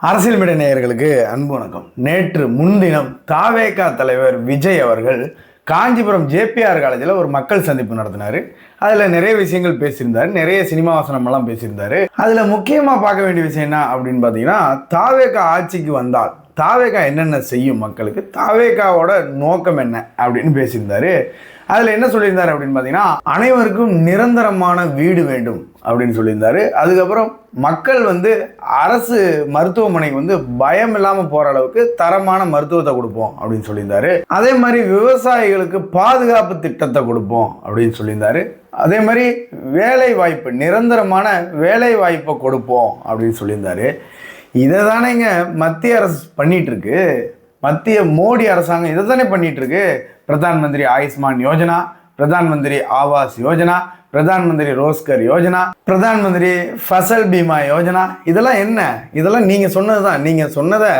அரசியல் மேடை நேயர்களுக்கு அன்பு வணக்கம். நேற்று முன்தினம் தாவேகா தலைவர் விஜய் அவர்கள் காஞ்சிபுரம் ஜேபிஆர் காலேஜில் ஒரு மக்கள் சந்திப்பு நடத்தினார். அதில் நிறைய விஷயங்கள் பேசியிருந்தார். நிறைய சினிமா வசனமெல்லாம் பேசியிருந்தார். அதில் முக்கியமாக பார்க்க வேண்டிய விஷயம் என்ன அப்படின்னு பார்த்தீங்கன்னா தாவேகா ஆட்சிக்கு வந்தால் தாவேகா என்னென்ன செய்யும் மக்களுக்கு? தாவேகாவோட நோக்கம் என்ன அப்படின்னு பேசியிருந்தாரு. அதில் என்ன சொல்லியிருந்தாரு அப்படின்னு பார்த்தீங்கன்னா அனைவருக்கும் நிரந்தரமான வீடு வேண்டும் அப்படின்னு சொல்லியிருந்தாரு. அதுக்கப்புறம் மக்கள் வந்து அரசு மருத்துவமனைக்கு வந்து பயம் இல்லாமல் போகிற அளவுக்கு தரமான மருத்துவத்தை கொடுப்போம் அப்படின்னு சொல்லியிருந்தாரு. அதே மாதிரி விவசாயிகளுக்கு பாதுகாப்பு திட்டத்தை கொடுப்போம் அப்படின்னு சொல்லியிருந்தாரு. அதே மாதிரி வேலை வாய்ப்பு நிரந்தரமான வேலை வாய்ப்பை கொடுப்போம் அப்படின்னு சொல்லியிருந்தாரு. இதை தானேங்க மத்திய அரசு பண்ணிட்டு இருக்கு. மத்திய மோடி அரசாங்கம் இதை தானே பண்ணிட்டு இருக்கு பிரதான் மந்திரி ஆயுஷ்மான் யோஜனா பிரதான் மந்திரி ஆவாஸ் யோஜனா பிரதான் மந்திரி ரோஸ்கர் யோஜனா பிரதான் மந்திரி ஃபசல் பீமா யோஜனா. இதெல்லாம் என்ன? இதெல்லாம் நீங்க சொன்னது தான் நீங்க சொன்னதை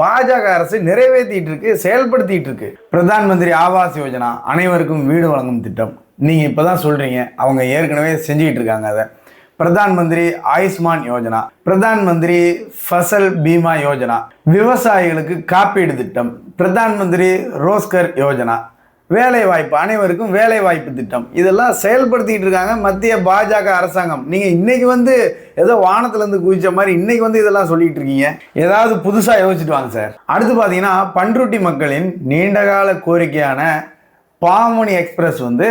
பாஜக அரசு நிறைவேற்றிட்டு இருக்கு செயல்படுத்திட்டு இருக்கு பிரதான் மந்திரி ஆவாஸ் யோஜனா அனைவருக்கும் வீடு வழங்கும் திட்டம். நீங்க இப்பதான் சொல்றீங்க. அவங்க ஏற்கனவே செஞ்சுக்கிட்டு இருக்காங்க அதை. பிரதான் மந்திரி ஆயுஷ்மான் யோஜனா பிரதான் மந்திரி ஃபசல் பீமா யோஜனா விவசாயிகளுக்கு காப்பீடு திட்டம் பிரதான் மந்திரி ரோஸ்கர் யோஜனா வேலை வாய்ப்பு அனைவருக்கும் வேலை வாய்ப்பு திட்டம். இதெல்லாம் செயல்படுத்திக்கிட்டு இருக்காங்க மத்திய பாஜக அரசாங்கம். நீங்க இன்னைக்கு வந்து ஏதோ வானத்துல இருந்து குதிச்ச மாதிரி இன்னைக்கு வந்து இதெல்லாம் சொல்லிட்டு இருக்கீங்க. ஏதாவது புதுசா யோசிச்சுட்டு வாங்க சார். அடுத்து பாத்தீங்கன்னா பன்ருட்டி மக்களின் நீண்டகால கோரிக்கையான பாமணி எக்ஸ்பிரஸ் வந்து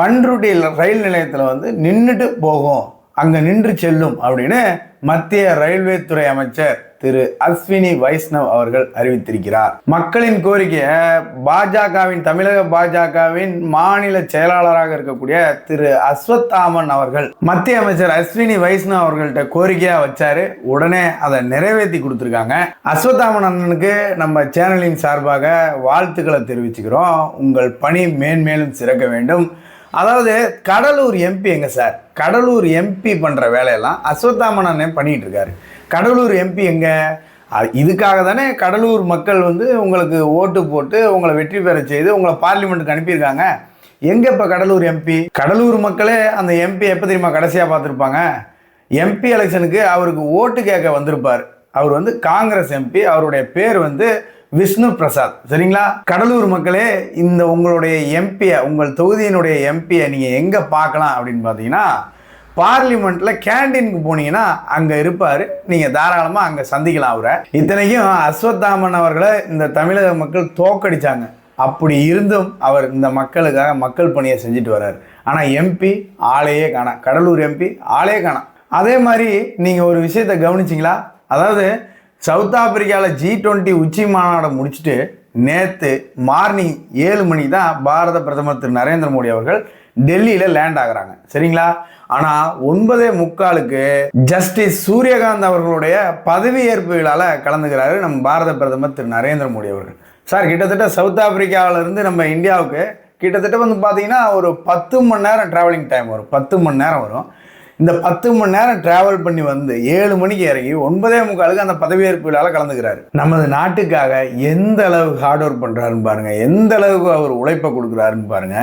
பன்ருட்டி ரயில் நிலையத்தில் வந்து நின்றுட்டு போகும். அங்கே நின்று செல்லும் அப்படின்னு மத்திய ரயில்வே துறை அமைச்சர் திரு அஸ்வினி வைஷ்ணவ் அவர்கள் அறிவித்திருக்கிறார். மக்களின் கோரிக்கையை பாஜகவின் தமிழக பாஜகவின் மாநில செயலாளராக இருக்கக்கூடிய திரு அஸ்வத்தாமன் அவர்கள் மத்திய அமைச்சர் அஸ்வினி வைஷ்ணவ் அவர்கள்ட்ட கோரிக்கையா வச்சாரு. உடனே அதை நிறைவேற்றி கொடுத்துருக்காங்க. அஸ்வத்தாமன் அண்ணனுக்கு நம்ம சேனலின் சார்பாக வாழ்த்துக்களை தெரிவிச்சுக்கிறோம். உங்கள் பணி மேன்மேலும் சிறக்க வேண்டும். அதாவது கடலூர் எம்பி எங்க சார்? கடலூர் எம்பி பண்ற வேலையெல்லாம் அஸ்வத்தாமனே அண்ணன் பண்ணிட்டு இருக்காரு கடலூர் எம்பி எங்க இதுக்காக தானே கடலூர் மக்கள் வந்து உங்களுக்கு ஓட்டு போட்டு உங்களை வெற்றி பெற செய்து உங்களை பார்லிமெண்ட்டுக்கு அனுப்பியிருக்காங்க. எங்கே இப்போ கடலூர் எம்பி கடலூர் மக்களே அந்த எம்பி எப்போ தெரியுமா கடைசியாக பார்த்துருப்பாங்க? எம்பி எலெக்ஷனுக்கு அவருக்கு ஓட்டு கேட்க வந்திருப்பார். அவர் வந்து காங்கிரஸ் எம்பி அவருடைய பேர் வந்து விஷ்ணு பிரசாத். சரிங்களா? கடலூர் மக்களே இந்த உங்களுடைய எம்பியை உங்கள் தொகுதியினுடைய எம்பியை நீங்கள் எங்கே பார்க்கலாம் அப்படின்னு பார்த்தீங்கன்னா பார்லிமெண்ட்டில் கேண்டீனுக்கு போனீங்கன்னா அங்கே இருப்பார். நீங்கள் தாராளமாக அங்கே சந்திக்கலாம் அவரை. இத்தனைக்கும் அஸ்வத்தாமன் அவர்களை இந்த தமிழக மக்கள் தோக்கடிச்சாங்க. அப்படி இருந்தும் அவர் இந்த மக்களுக்காக மக்கள் பணியை செஞ்சுட்டு வர்றார். ஆனால் எம்பி ஆளையே காணாம் கடலூர் எம்பி ஆளையே காணாம் அதே மாதிரி நீங்கள் ஒரு விஷயத்தை கவனிச்சிங்களா? அதாவது சவுத் ஆப்பிரிக்காவில் ஜி டுவெண்ட்டி உச்சி மாநாடை முடிச்சுட்டு நேற்று மார்னிங் ஏழு மணி தான் பாரத பிரதமர் திரு நரேந்திர மோடி அவர்கள் டெல்லியில் லேண்ட் ஆகுறாங்க. சரிங்களா? ஆனால் ஒன்பதே முக்காலுக்கு ஜஸ்டிஸ் சூரியகாந்த் அவர்களுடைய பதவியேற்பு விழாவில் கலந்துக்கிறாரு நம்ம பாரத பிரதமர் திரு நரேந்திர மோடி அவர்கள். சார் கிட்டத்தட்ட சவுத் ஆப்பிரிக்காவில இருந்து நம்ம இந்தியாவுக்கு கிட்டத்தட்ட வந்து பார்த்தீங்கன்னா ஒரு பத்து மணி நேரம் ட்ராவலிங் டைம் வரும். பத்து மணி நேரம் வரும். இந்த பத்து மணி நேரம் டிராவல் பண்ணி வந்து ஏழு மணிக்கு இறங்கி ஒன்பதே முக்காலுக்கு அந்த பதவியேற்பு விழாவில் கலந்துக்கிறாரு. நமது நாட்டுக்காக எந்த அளவுக்கு ஹார்ட் ஒர்க் பண்ணுறாருன்னு பாருங்க. எந்த அளவுக்கு அவர் உழைப்பை கொடுக்குறாருன்னு பாருங்க.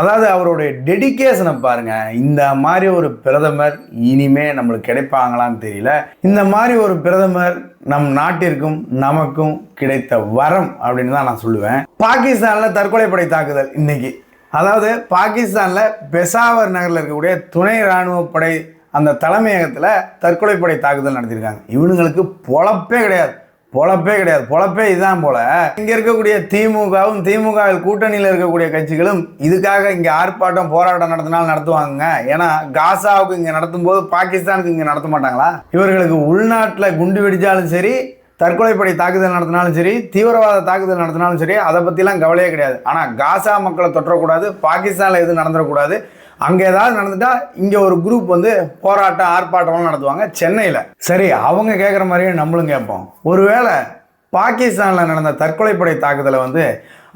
அதாவது அவருடைய டெடிகேஷனை பாருங்க. இந்த மாதிரி ஒரு பிரதமர் இனிமே நம்மளுக்கு கிடைப்பாங்களான்னு தெரியல. இந்த மாதிரி ஒரு பிரதமர் நம் நாட்டிற்கும் நமக்கும் கிடைத்த வரம் அப்படின்னு தான் நான் சொல்லுவேன். பாகிஸ்தான்ல தற்கொலைப்படை தாக்குதல் இன்னைக்கு. அதாவது பாகிஸ்தானில் பெசாவர் நகரில் இருக்கக்கூடிய துணை இராணுவப்படை அந்த தலைமையகத்தில் தற்கொலைப்படை தாக்குதல் நடத்தியிருக்காங்க. இவனுங்களுக்கு பொழப்பே கிடையாது. பொழப்பே கிடையாது. பொழப்பே இதுதான் போல. இங்கே இருக்கக்கூடிய திமுகவும் திமுகவில் கூட்டணியில் இருக்கக்கூடிய கட்சிகளும் இதுக்காக இங்கே ஆர்ப்பாட்டம் போராட்டம் நடத்தினாலும் நடத்துவாங்க ஏன்னா காசாவுக்கு இங்கே நடத்தும் போது பாகிஸ்தானுக்கு இங்கே நடத்த மாட்டாங்களா? இவர்களுக்கு உள்நாட்டில் குண்டு வெடிச்சாலும் சரி தற்கொலைப்படை தாக்குதல் நடத்தினாலும் சரி தீவிரவாத தாக்குதல் நடத்தினாலும் சரி அதை பற்றிலாம் கவலையே கிடையாது. ஆனால் காசா மக்களை தொற்றக்கூடாது பாகிஸ்தானில் எதுவும் நடந்துடக்கூடாது. அங்கே ஏதாவது நடந்துட்டா இங்கே ஒரு குரூப் வந்து போராட்டம் ஆர்ப்பாட்டம்லாம் நடத்துவாங்க சென்னையில். சரி அவங்க கேட்குற மாதிரியே நம்மளும் கேட்போம். ஒருவேளை பாகிஸ்தானில் நடந்த தற்கொலைப்படை தாக்குதலை வந்து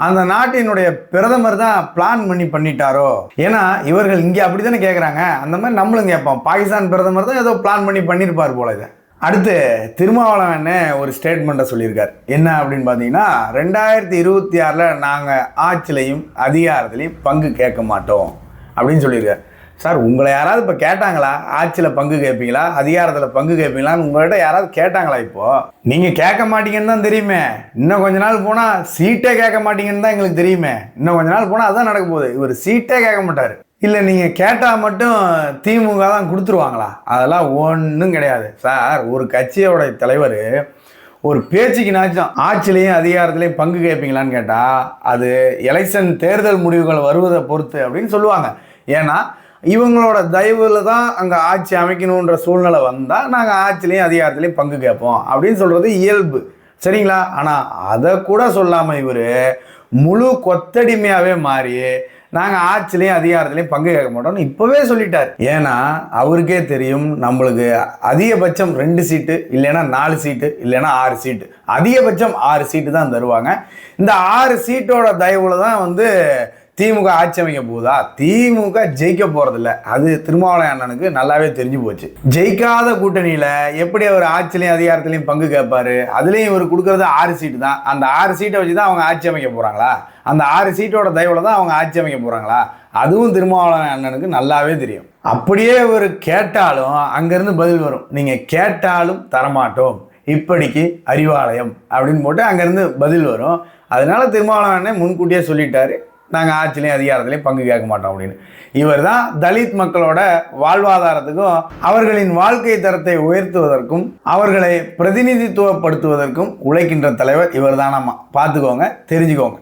அந்த நாட்டினுடைய பிரதமர் தான் பிளான் பண்ணி பண்ணிட்டாரோ? ஏன்னா இவர்கள் இங்கே அப்படி தானே கேட்குறாங்க அந்த மாதிரி நம்மளும் கேட்போம். பாகிஸ்தான் பிரதமர் தான் ஏதோ பிளான் பண்ணி பண்ணியிருப்பார் போல இதை. அடுத்து திருமாவளவன் ஒரு ஸ்டேட்மெண்ட்டை சொல்லியிருக்கார். என்ன அப்படின்னு பார்த்தீங்கன்னா ரெண்டாயிரத்தி இருபத்தி ஆறில் நாங்கள் ஆட்சிலையும் அதிகாரத்திலையும் பங்கு கேட்க மாட்டோம் அப்படின்னு சொல்லியிருக்கார். சார் உங்களை யாராவது இப்போ கேட்டாங்களா? ஆட்சியில் பங்கு கேட்பீங்களா? அதிகாரத்தில் பங்கு கேட்பீங்களான்னு உங்கள்கிட்ட யாராவது கேட்டாங்களா இப்போது நீங்கள் கேட்க மாட்டீங்கன்னு தான் தெரியுமே. இன்னும் கொஞ்ச நாள் போனால் சீட்டே கேட்க மாட்டீங்கன்னு தான் எங்களுக்கு தெரியுமே. இன்னும் கொஞ்ச நாள் போனால் அதுதான் நடக்க போகுது. இவர் சீட்டே கேட்க மாட்டார். இல்லை நீங்கள் கேட்டால் மட்டும் திமுக தான் கொடுத்துருவாங்களா? அதெல்லாம் ஒன்றும் கிடையாது. சார் ஒரு கட்சியோட தலைவர் ஒரு பேச்சுக்கு நாச்சும் ஆட்சிலையும் அதிகாரத்திலையும் பங்கு கேட்பீங்களான்னு கேட்டால் அது எலெக்ஷன் தேர்தல் முடிவுகள் வருவதை பொறுத்து அப்படின்னு சொல்லுவாங்க. ஏன்னா இவங்களோட தயவில் தான் அங்கே ஆட்சி அமைக்கணுன்ற சூழ்நிலை வந்தால் நாங்கள் ஆட்சிலையும் அதிகாரத்திலையும் பங்கு கேட்போம் அப்படின்னு சொல்கிறது இயல்பு. சரிங்களா? ஆனால் அதை கூட சொல்லாமல் இவர் முழு கொத்தடிமையாகவே மாறி நாங்கள் ஆட்சிலையும் அதிகாரத்துலையும் பங்கு கேட்க மாட்டோம்னு இப்போவே சொல்லிட்டார். ஏன்னா அவருக்கே தெரியும் நம்மளுக்கு அதிகபட்சம் ரெண்டு சீட்டு இல்லைன்னா நாலு சீட்டு இல்லைன்னா ஆறு சீட்டு. அதிகபட்சம் ஆறு சீட்டு தான் தருவாங்க. இந்த ஆறு சீட்டோட தயவுல தான் வந்து திமுக ஆட்சி அமைக்க போகுதா திமுக ஜெயிக்க போறதில்ல. அது திருமாவளவன் அண்ணனுக்கு நல்லாவே தெரிஞ்சு போச்சு. ஜெயிக்காத கூட்டணியில எப்படி அவர் ஆட்சிலையும் அதிகாரத்திலையும் பங்கு கேட்பாரு? அதுலயும் இவர் கொடுக்கறது ஆறு சீட்டு தான். அந்த ஆறு சீட்டை வச்சு தான் அவங்க ஆட்சி அமைக்க போறாங்களா? அந்த ஆறு சீட்டோட தயவுல தான் அவங்க ஆட்சி அமைக்க போறாங்களா? அதுவும் திருமாவளவன் அண்ணனுக்கு நல்லாவே தெரியும். அப்படியே இவர் கேட்டாலும் அங்கிருந்து பதில் வரும். நீங்க கேட்டாலும் தரமாட்டோம். இப்படிக்கு அறிவாலயம் அப்படின்னு போட்டு அங்கேருந்து பதில் வரும். அதனால திருமாவளவன் அண்ணன் முன்கூட்டியே சொல்லிட்டாரு. நாங்கள் ஆட்சிலையும் அதிகாரத்திலையும் பங்கு கேட்க மாட்டோம் அப்படின்னு. இவர் தான் தலித் மக்களோட வாழ்வாதாரத்துக்கும் அவர்களின் வாழ்க்கை தரத்தை உயர்த்துவதற்கும் அவர்களை பிரதிநிதித்துவப்படுத்துவதற்கும் உழைக்கின்ற தலைவர் இவர் தானம்மா பார்த்துக்கோங்க தெரிஞ்சுக்கோங்க.